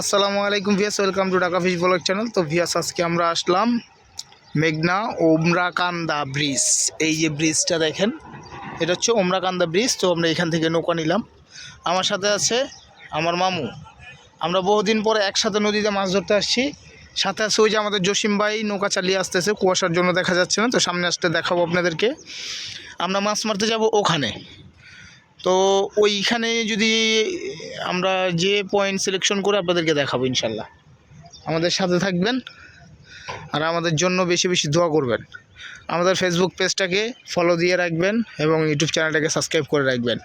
আসসালামু আলাইকুম ভিয়াস, welcome to Dhaka fish blog channel. তো ভিয়াস, আজকে আমরা আসলাম মেঘনা ওমরাকান্দা ব্রিজ। এই যে ব্রিজটা দেখেন, এটা হচ্ছে ওমরাকান্দা ব্রিজ। তো আমরা এখান থেকে নৌকা নিলাম। আমার সাথে আছে আমার মামু। আমরা বহুদিন পরে একসাথে নদীতে মাছ ধরতে আসছি। সাথে আছে ওই যে আমাদের জসিম ভাই, নৌকা চালিয়ে আসতেছে কুয়াশার জন্য দেখা যাচ্ছে না। তো সামনে আসতে দেখাবো আপনাদেরকে। আমরা মাছ মারতে যাব ওখানে। তো ওইখানে যদি আমরা যে পয়েন্ট সিলেকশন করে আপনাদেরকে দেখাবো ইনশাল্লাহ। আমাদের সাথে থাকবেন আর আমাদের জন্য বেশি বেশি দোয়া করবেন। আমাদের ফেসবুক পেজটাকে ফলো দিয়ে রাখবেন এবং ইউটিউব চ্যানেলটাকে সাবস্ক্রাইব করে রাখবেন।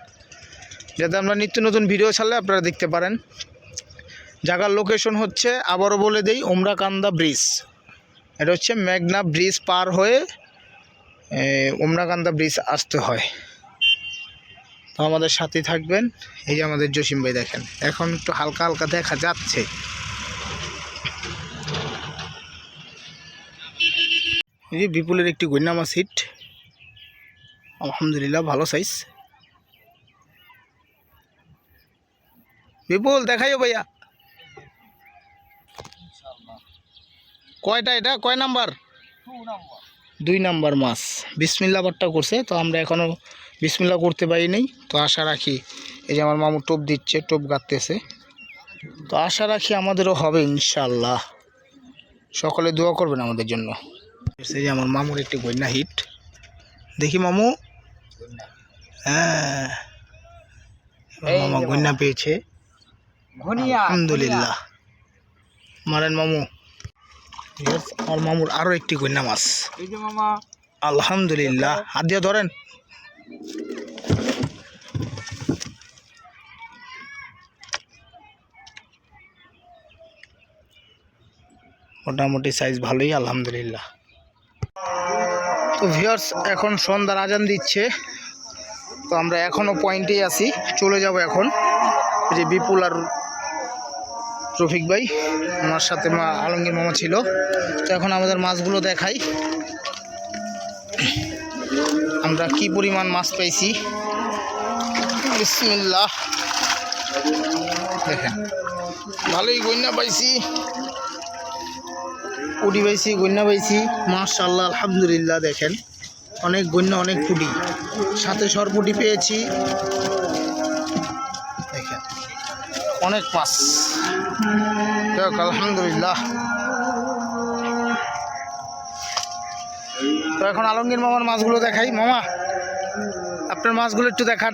যাতে আমরা নিত্য নতুন ভিডিও ছাড়লে আপনারা দেখতে পারেন। জায়গার লোকেশন হচ্ছে, আবারও বলে দেই ওমরাকান্দা ব্রিজ এটা হচ্ছে মেঘনা ব্রিজ পার হয়ে ওমরাকান্দা ব্রিজ আসতে হয়। তো আমাদের সাথে থাকবেন। এই যে আমাদের জসিম ভাই দেখেন, এখন একটু হালকা হালকা দেখা যাচ্ছে। এই যে বিপুলের একটি গন্যামা সিট আলহামদুলিল্লাহ, ভালো সাইজ বিপুল, দেখাইও ভাইয়া। কয়টা এটা? কয় নাম্বার। দুই নাম্বার মাছ। বিসমিল্লা বারটা করছে তো আমরা এখনও বিসমিল্লা করতে পারিনি তো আশা রাখি এই যে আমার মামু টোপ দিচ্ছে টোপ গাঁততেছে। তো আশা রাখি আমাদেরও হবে ইনশাল্লাহ সকলে দোয়া করবেন আমাদের জন্য। এই যে আমার মামুর একটি গন্যা হিট। দেখি মামু। হ্যাঁ। মামা গন্যা পেয়েছে। ঘনিয়া। আলহামদুলিল্লাহ। মারেন মামু। আমার মামুর আরও একটি গন্যা মাছ আলহামদুলিল্লাহ। হাত দিয়ে ধরেন। মোটামুটি সাইজ ভালোই, আলহামদুলিল্লাহ। তো ভিউয়ার্স এখন সন্ধ্যার আজান দিচ্ছে। তো আমরা এখনও পয়েন্টেই আছি। চলে যাব এখন। যে বিপুল আর রফিক ভাই আমার সাথে মা আলমগীর মামা ছিল। তো এখন আমাদের মাছগুলো দেখাই। আমরা কি পরিমাণ মাছ পাইছি? বিসমিল্লাহ। দেখেন, ভালোই গন্যা পাইছি। পুটি পাইছি গন্যা পাইছি। মাশাল্লাহ আলহামদুলিল্লাহ, দেখেন। অনেক গন্যা অনেক পুটি। সাথে সরপুটি পেয়েছি। অনেক মাছ। দেখ আলহামদুলিল্লাহ। তো এখন আলমগীর মামার মাছগুলো দেখাই। মামা, আপনার মাছগুলো একটু দেখান।